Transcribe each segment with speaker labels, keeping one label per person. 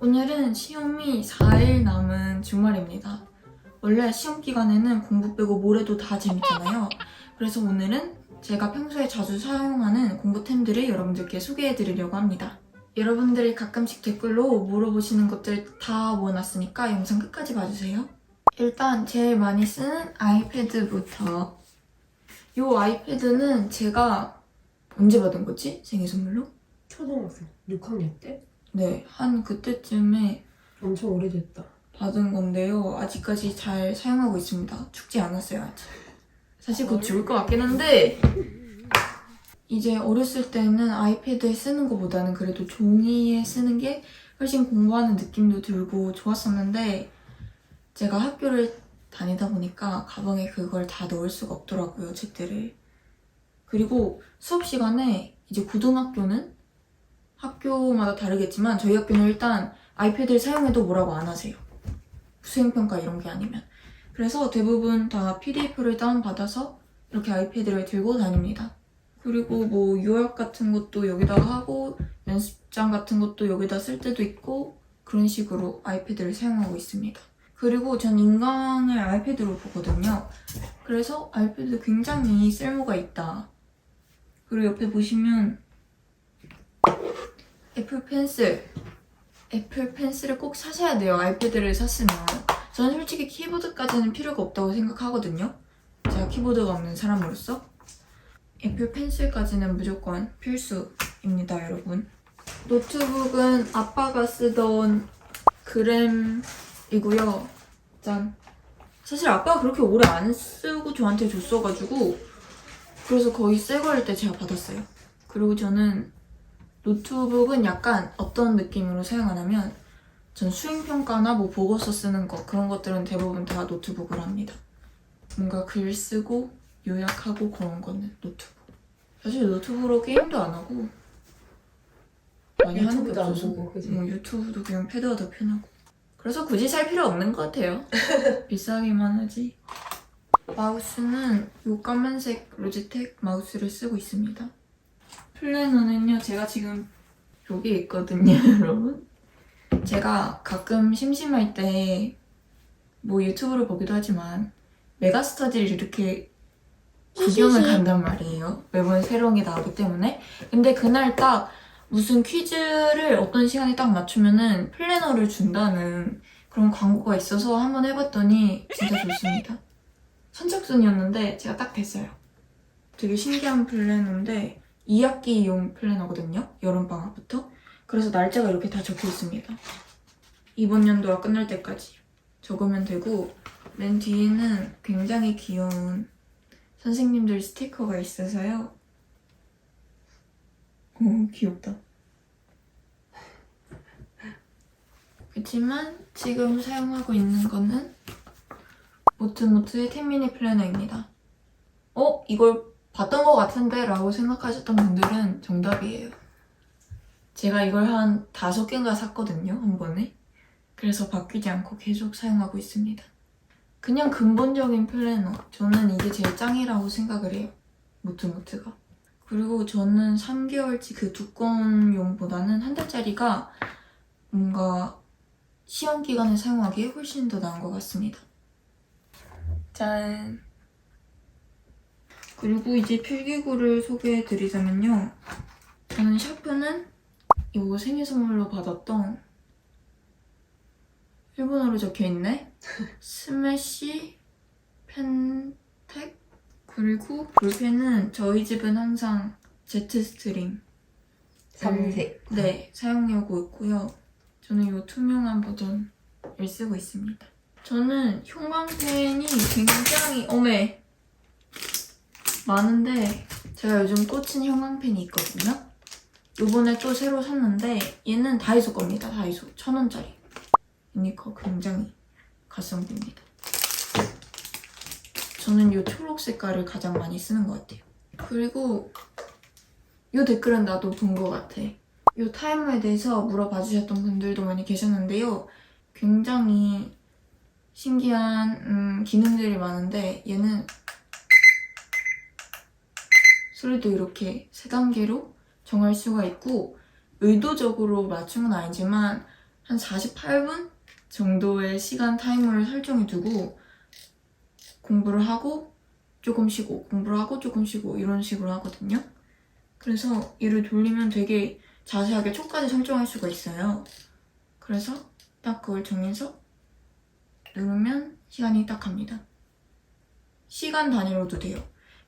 Speaker 1: 오늘은 시험이 4일 남은 주말입니다. 원래 시험 기간에는 공부 빼고 뭘 해도 다 재밌잖아요. 그래서 오늘은 제가 평소에 자주 사용하는 공부템들을 여러분들께 소개해 드리려고 합니다. 여러분들이 가끔씩 댓글로 물어보시는 것들 다 모아놨으니까 영상 끝까지 봐주세요. 일단 제일 많이 쓰는 아이패드부터. 이 아이패드는 제가 언제 받은 거지? 생일 선물로?
Speaker 2: 초등학생 6학년 때?
Speaker 1: 네, 한 그때쯤에
Speaker 2: 엄청 오래됐다.
Speaker 1: 받은 건데요. 아직까지 잘 사용하고 있습니다. 죽지 않았어요, 아직. 사실 곧 죽을 것 같긴 한데, 이제 어렸을 때는 아이패드에 쓰는 것보다는 그래도 종이에 쓰는 게 훨씬 공부하는 느낌도 들고 좋았었는데, 제가 학교를 다니다 보니까 가방에 그걸 다 넣을 수가 없더라고요, 책들을. 그리고 수업 시간에 이제 고등학교는 학교마다 다르겠지만 저희 학교는 일단 아이패드를 사용해도 뭐라고 안 하세요. 수행평가 이런 게 아니면. 그래서 대부분 다 PDF를 다운받아서 이렇게 아이패드를 들고 다닙니다. 그리고 뭐 요약 같은 것도 여기다가 하고 연습장 같은 것도 여기다 쓸 때도 있고 그런 식으로 아이패드를 사용하고 있습니다. 그리고 전 인강을 아이패드로 보거든요. 그래서 아이패드 굉장히 쓸모가 있다. 그리고 옆에 보시면 애플 펜슬 애플 펜슬을 꼭 사셔야 돼요. 아이패드를 샀으면. 저는 솔직히 키보드까지는 필요가 없다고 생각하거든요. 제가 키보드가 없는 사람으로서. 애플 펜슬까지는 무조건 필수입니다, 여러분. 노트북은 아빠가 쓰던 그램이고요. 짠. 사실 아빠가 그렇게 오래 안 쓰고 저한테 줬어가지고 그래서 거의 새 거일 때 제가 받았어요. 그리고 저는 노트북은 약간 어떤 느낌으로 사용하냐면 전 수행평가나 뭐 보고서 쓰는 거 그런 것들은 대부분 다 노트북으로 합니다. 뭔가 글 쓰고 요약하고 그런 거는 노트북. 사실 노트북으로 게임도 안 하고 많이 하는 게
Speaker 2: 유튜브도 안
Speaker 1: 없어서
Speaker 2: 보고, 그지?
Speaker 1: 뭐 유튜브도 그냥 패드가 더 편하고 그래서 굳이 살 필요 없는 것 같아요. 비싸기만 하지. 마우스는 이 까만색 로지텍 마우스를 쓰고 있습니다. 플래너는요, 제가 지금 여기 있거든요, 여러분. 제가 가끔 심심할 때 뭐 유튜브를 보기도 하지만 메가스터디를 이렇게 구경을 간단 말이에요. 매번 새로운 게 나오기 때문에. 근데 그날 딱 무슨 퀴즈를 어떤 시간에 딱 맞추면은 플래너를 준다는 그런 광고가 있어서 한번 해봤더니 진짜 좋습니다. 선착순이었는데 제가 딱 됐어요. 되게 신기한 플래너인데 2학기용 플래너거든요. 여름방학부터. 그래서 날짜가 이렇게 다 적혀 있습니다. 이번 연도가 끝날 때까지 적으면 되고 맨 뒤에는 굉장히 귀여운 선생님들 스티커가 있어서요. 오, 귀엽다. 그렇지만 지금 사용하고 있는 거는 모트모트의 텐미니 플래너입니다. 어? 이걸 봤던 것 같은데? 라고 생각하셨던 분들은 정답이에요. 제가 이걸 한 다섯 개인가 샀거든요, 한 번에. 그래서 바뀌지 않고 계속 사용하고 있습니다. 그냥 근본적인 플래너. 저는 이게 제일 짱이라고 생각을 해요. 모트모트가. 그리고 저는 3개월치 그 두꺼운 용보다는 한 달짜리가 뭔가 시험 기간에 사용하기에 훨씬 더 나은 것 같습니다. 짠. 그리고 이제 필기구를 소개해 드리자면요. 저는 샤프는 이거 생일 선물로 받았던 일본어로 적혀 있네. 스매시 펜텍 그리고 볼펜은 저희 집은 항상 제트 스트링
Speaker 2: 삼색.
Speaker 1: 네 사용하고 있고요. 저는 이 투명한 버전을 쓰고 있습니다. 저는 형광펜이 굉장히 어메 많은데 제가 요즘 꽂힌 형광펜이 있거든요. 요번에 또 새로 샀는데 얘는 다이소 겁니다. 다이소 천 원짜리. 이니까 굉장히 가성비입니다. 저는 이 초록 색깔을 가장 많이 쓰는 것 같아요. 그리고 이 댓글은 나도 본 것 같아. 이 타이머에 대해서 물어봐 주셨던 분들도 많이 계셨는데요. 굉장히 신기한 음, 기능들이 많은데 얘는 소리도 이렇게 세 단계로 정할 수가 있고 의도적으로 맞춘 건 아니지만 한 48분 정도의 시간 타이머를 설정해 두고 공부를 하고 조금 쉬고 공부를 하고 조금 쉬고 이런 식으로 하거든요. 그래서 얘를 돌리면 되게 자세하게 초까지 설정할 수가 있어요. 그래서 딱 그걸 정해서 누르면 시간이 딱 갑니다. 시간 단위로도 돼요.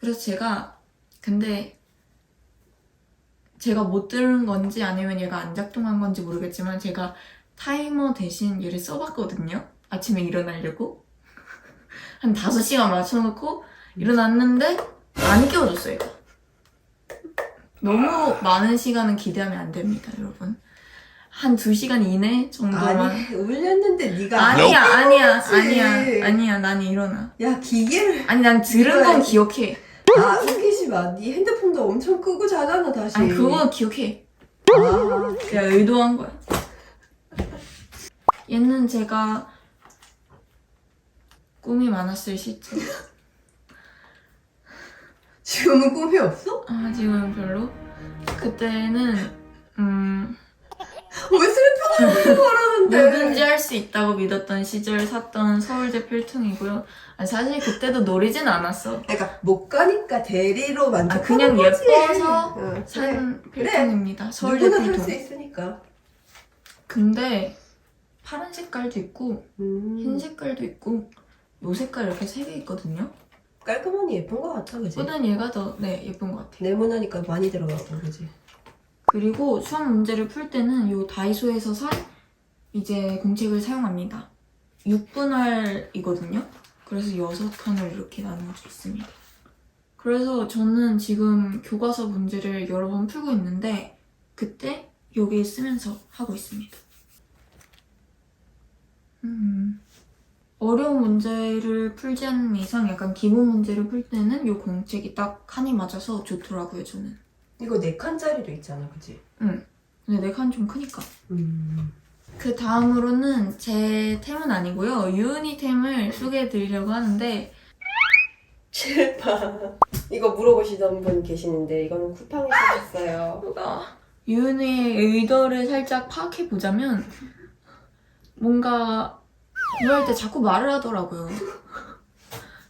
Speaker 1: 그래서 제가 근데 제가 못 들은 건지 아니면 얘가 안 작동한 건지 모르겠지만 제가 타이머 대신 얘를 써봤거든요. 아침에 일어나려고. 한 5시간 맞춰놓고 일어났는데 안 깨워줬어요. 얘가. 너무 많은 시간은 기대하면 안 됩니다, 여러분. 한 2시간 이내 정도만.
Speaker 2: 아니 울렸는데 네가
Speaker 1: 아니야, 아니야. 아니야, 아니야, 난 일어나.
Speaker 2: 야 기계를
Speaker 1: 아니, 난 들은 건 기억해.
Speaker 2: 아 웃기지 마네 핸드폰도 엄청 끄고 자잖아 다시
Speaker 1: 아니, 그거 기억해.
Speaker 2: 아
Speaker 1: 내가 의도한 거야. 얘는 제가 꿈이 많았을 시점.
Speaker 2: 지금은 꿈이 없어?
Speaker 1: 아, 지금은 별로. 그때는, 음,
Speaker 2: 왜 슬픈 얼굴 걸었
Speaker 1: 누군지 알수 있다고 믿었던 시절 샀던 서울대 필통이고요. 아니, 사실 그때도 노리진 않았어.
Speaker 2: 그러니까 못 가니까 대리로
Speaker 1: 아,
Speaker 2: 만족하는
Speaker 1: 그냥
Speaker 2: 거지.
Speaker 1: 예뻐서
Speaker 2: 응, 그래.
Speaker 1: 산
Speaker 2: 그래.
Speaker 1: 필통입니다. 서울대
Speaker 2: 누구나 살 수
Speaker 1: 필통.
Speaker 2: 있으니까
Speaker 1: 근데 파란 색깔도 있고
Speaker 2: 음,
Speaker 1: 흰 색깔도 있고 요 색깔 이렇게 세 개 있거든요.
Speaker 2: 깔끔하니 예쁜 것 같아 그지?
Speaker 1: 보단 얘가 더 네, 예쁜 것 같아요.
Speaker 2: 네모나니까 많이 들어가고 그지?
Speaker 1: 그리고 수학 문제를 풀 때는 요 다이소에서 산 이제 공책을 사용합니다. 6분할이거든요. 그래서 6칸을 이렇게 나누어져 있습니다. 그래서 저는 지금 교과서 문제를 여러 번 풀고 있는데 그때 여기 쓰면서 하고 있습니다. 음, 어려운 문제를 풀지 않는 이상 약간 기본 문제를 풀 때는 요 공책이 딱 칸이 맞아서 좋더라고요, 저는.
Speaker 2: 이거 네 칸짜리도 있잖아 그지?
Speaker 1: 근데 내칸좀 크니까.
Speaker 2: 음.
Speaker 1: 그 다음으로는 제 템은 아니고요. 유은이 템을 소개해 드리려고 하는데
Speaker 2: 실파 이거 물어보시던 분 계시는데 이거는 쿠팡에서 샀어요
Speaker 1: 누가 유은이의 의도를 살짝 파악해 보자면 뭔가 구할 때 자꾸 말을 하더라고요.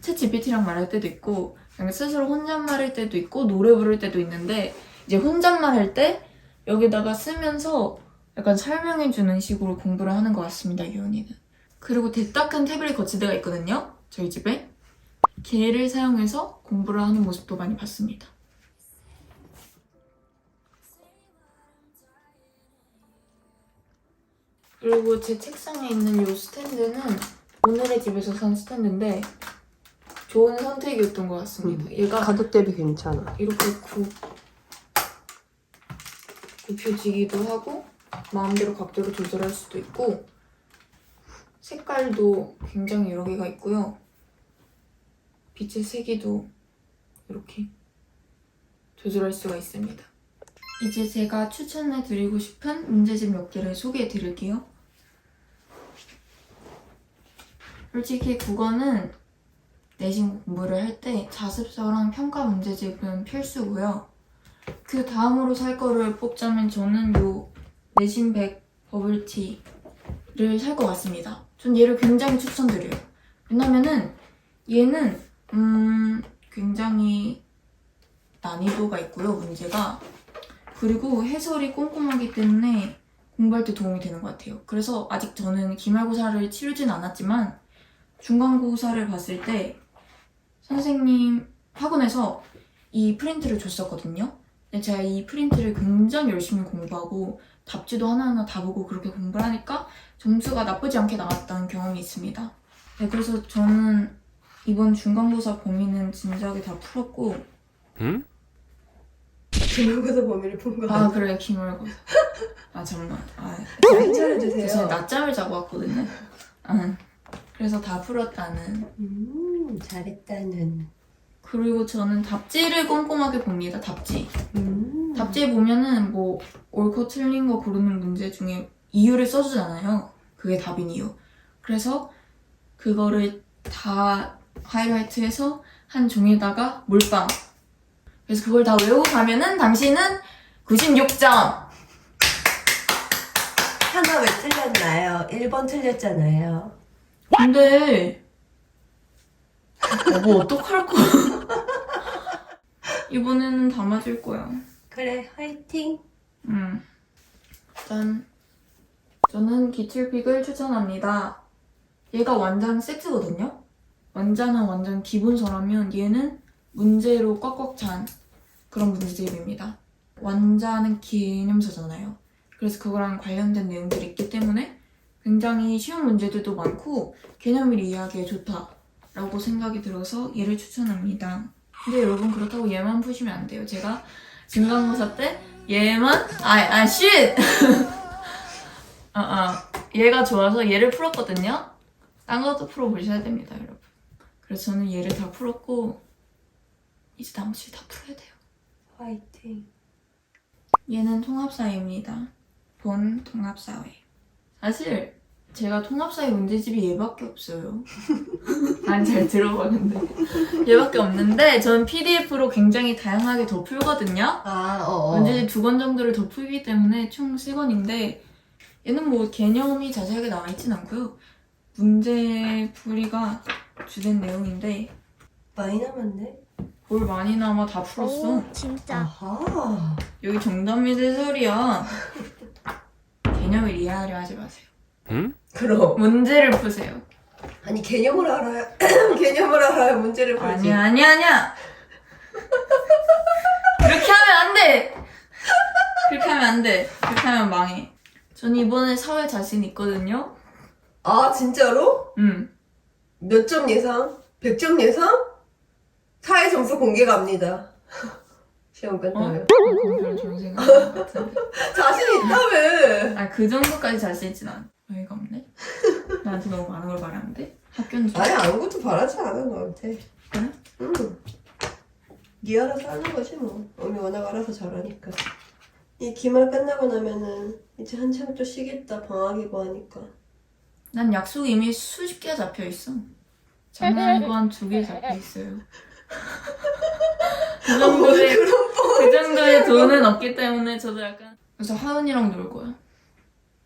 Speaker 1: 챗 GPT랑 말할 때도 있고 그냥 스스로 혼잣말 할 때도 있고 노래 부를 때도 있는데 이제 혼잣말 할 때 여기다가 쓰면서 약간 설명해주는 식으로 공부를 하는 것 같습니다, 유은이는. 그리고 대딱 큰 태블릿 거치대가 있거든요, 저희 집에. 걔를 사용해서 공부를 하는 모습도 많이 봤습니다. 그리고 제 책상에 있는 이 스탠드는 오늘의 집에서 산 스탠드인데 좋은 선택이었던 것 같습니다. 얘가
Speaker 2: 가격 대비 괜찮아
Speaker 1: 이렇게 굽, 굽혀지기도 하고 마음대로 각도를 조절할 수도 있고 색깔도 굉장히 여러 개가 있고요. 빛의 세기도 이렇게 조절할 수가 있습니다. 이제 제가 추천해 드리고 싶은 문제집 몇 개를 소개해 드릴게요. 솔직히 국어는 내신 공부를 할 때 자습서랑 평가 문제집은 필수고요. 그 다음으로 살 거를 뽑자면 저는 요 내신 100 버블티를 살 것 같습니다. 전 얘를 굉장히 추천드려요. 왜냐면은 얘는 음 굉장히 난이도가 있고요 문제가 그리고 해설이 꼼꼼하기 때문에 공부할 때 도움이 되는 것 같아요. 그래서 아직 저는 기말고사를 치르진 않았지만 중간고사를 봤을 때 선생님 학원에서 이 프린트를 줬었거든요. 제가 이 프린트를 굉장히 열심히 공부하고 답지도 하나하나 다 보고 그렇게 공부를 하니까 점수가 나쁘지 않게 나왔다는 경험이 있습니다. 네, 그래서 저는 이번 중간고사 범위는 진작에 다 풀었고
Speaker 2: 중국에서 범위를 푼거
Speaker 1: 아
Speaker 2: 아니야?
Speaker 1: 그래 기말고사 아 정말
Speaker 2: 아잘
Speaker 1: 제가
Speaker 2: 차려주세요
Speaker 1: 낮잠을 자고 왔거든요. 아, 그래서 다 풀었다는.
Speaker 2: 음 잘했다는
Speaker 1: 그리고 저는 답지를 꼼꼼하게 봅니다. 답지.
Speaker 2: 음
Speaker 1: 답지에 보면은 뭐 옳고 틀린 거 고르는 문제 중에 이유를 써주잖아요. 그게 답인 이유. 그래서 그거를 다 하이라이트해서 한 종이에다가 몰빵. 그래서 그걸 다 외우고 가면은 당신은 96점.
Speaker 2: 하나 왜 틀렸나요? 1번 틀렸잖아요.
Speaker 1: 근데 어, 뭐 어떡할 거야? 이번에는 다 맞을 거야.
Speaker 2: 그래, 화이팅.
Speaker 1: 음. 짠. 저는 기출픽을 추천합니다. 얘가 완전 세트거든요? 완자는 완전 기본서라면 얘는 문제로 꽉꽉 찬 그런 문제집입니다. 완자는 개념서잖아요. 그래서 그거랑 관련된 내용들이 있기 때문에 굉장히 쉬운 문제들도 많고 개념을 이해하기에 좋다 라고 생각이 들어서 얘를 추천합니다. 근데 여러분 그렇다고 얘만 푸시면 안 돼요. 제가 중간고사 때 얘만 아아 쉿! 아, 아, 얘가 좋아서 얘를 풀었거든요. 딴 것도 풀어보셔야 됩니다, 여러분. 그래서 저는 얘를 다 풀었고 이제 나머지 다 풀어야 돼요.
Speaker 2: 화이팅.
Speaker 1: 얘는 통합사회입니다. 본 통합사회. 사실 제가 통합사회 문제집이 얘밖에 없어요. 안잘 들어봐 근데 얘밖에 없는데 전 PDF로 굉장히 다양하게 더 풀거든요.
Speaker 2: 아, 어, 어.
Speaker 1: 문제집 두 권 정도를 더 풀기 때문에 총 세 권인데 얘는 뭐 개념이 자세하게 나와 있진 않고요. 문제 풀이가 주된 내용인데
Speaker 2: 많이 남았네.
Speaker 1: 뭘 많이 남아 다 풀었어.
Speaker 3: 오, 진짜.
Speaker 2: 아하.
Speaker 1: 여기 정답 믿을 소리야. 개념을 이해하려 하지 마세요.
Speaker 2: 그럼.
Speaker 1: 문제를 푸세요.
Speaker 2: 아니, 개념을 알아야, 개념을 알아야 문제를 풀지.
Speaker 1: 아니야, 아니야, 아니야. 그렇게 하면 안 돼. 그렇게 하면 안 돼. 그렇게 하면 망해. 전 이번에 사회 자신 있거든요.
Speaker 2: 아, 진짜로?
Speaker 1: 음.
Speaker 2: 몇 점 예상? 100점 예상? 사회 점수 공개 갑니다. 시험
Speaker 1: 어?
Speaker 2: 끝나면.
Speaker 1: 그런 좋은 생각 같은데.
Speaker 2: 자신 있다며!
Speaker 1: 아, 그 정도까지 자신 있진 않아. 어이가 없네. 나한테 너무 많은 걸 말하는데? 학교는 좀.
Speaker 2: 아니, 아무것도 바라지 않아, 너한테.
Speaker 1: 그래?
Speaker 2: 응. 네 알아서 하는 거지, 뭐. 언니 워낙 알아서 잘하니까. 이 기말 끝나고 나면은 이제 한참 또 쉬겠다, 방학이고 하니까.
Speaker 1: 난 약속 이미 수십 개가 잡혀 있어. 장난이고 한두 개 잡혀 있어요. 그 정도의
Speaker 2: 그
Speaker 1: 정도의 돈은 없기 때문에 저도 약간 그래서 하은이랑 놀 거야.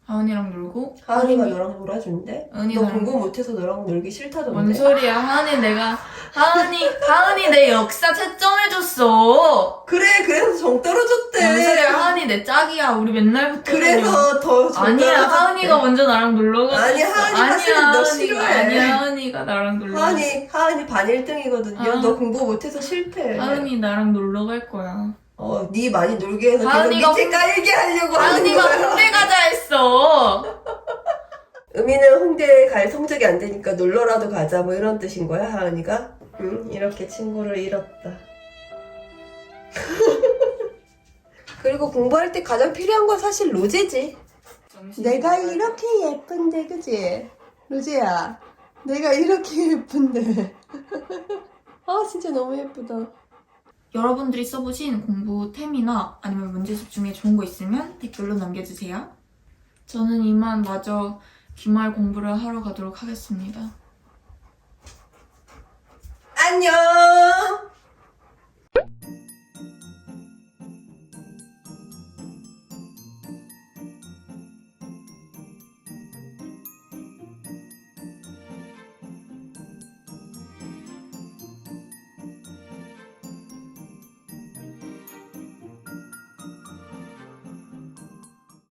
Speaker 1: 하은이랑 놀고
Speaker 2: 하은이가 너랑 놀아준대?
Speaker 1: 하은이
Speaker 2: 너 공부 못해서 너랑 놀기 싫다던데?
Speaker 1: 뭔 소리야? 하은이 내가 하은이 하은이 내 역사 채점해 줬어.
Speaker 2: 그래, 그래서 정 떨어졌대.
Speaker 1: 뭔 소리야? 하은이 내 짝이야. 우리 맨날 붙어.
Speaker 2: 그래서 더정
Speaker 1: 아니야. 하은이가 먼저 나랑 놀러 갔어.
Speaker 2: 아니, 하은이가 사실 너 싫어해.
Speaker 1: 아니야 하은이가 나랑 놀러. 갔어.
Speaker 2: 하은이, 하은이 반 1등이거든요.
Speaker 1: 아.
Speaker 2: 너 공부 못해서 실패.
Speaker 1: 하은이 나랑 놀러 갈 거야.
Speaker 2: 어, 네 많이 놀게 해서
Speaker 1: 하은이가
Speaker 2: 밑에
Speaker 1: 홍-
Speaker 2: 깔게 하려고 하는
Speaker 1: 하은이가
Speaker 2: 거야.
Speaker 1: 홍대 가자 했어.
Speaker 2: 의미는 홍대에 갈 성적이 안 되니까 놀러라도 가자 뭐 이런 뜻인 거야 하은이가? 응 이렇게 친구를 잃었다 그리고 공부할 때 가장 필요한 건 사실 로제지 내가 이렇게 예쁜데 그지? 로제야 내가 이렇게 예쁜데 아 진짜 너무 예쁘다
Speaker 1: 여러분들이 써보신 공부템이나 아니면 문제집 중에 좋은 거 있으면 댓글로 남겨주세요. 저는 이만 마저 기말 공부를 하러 가도록 하겠습니다.
Speaker 2: 안녕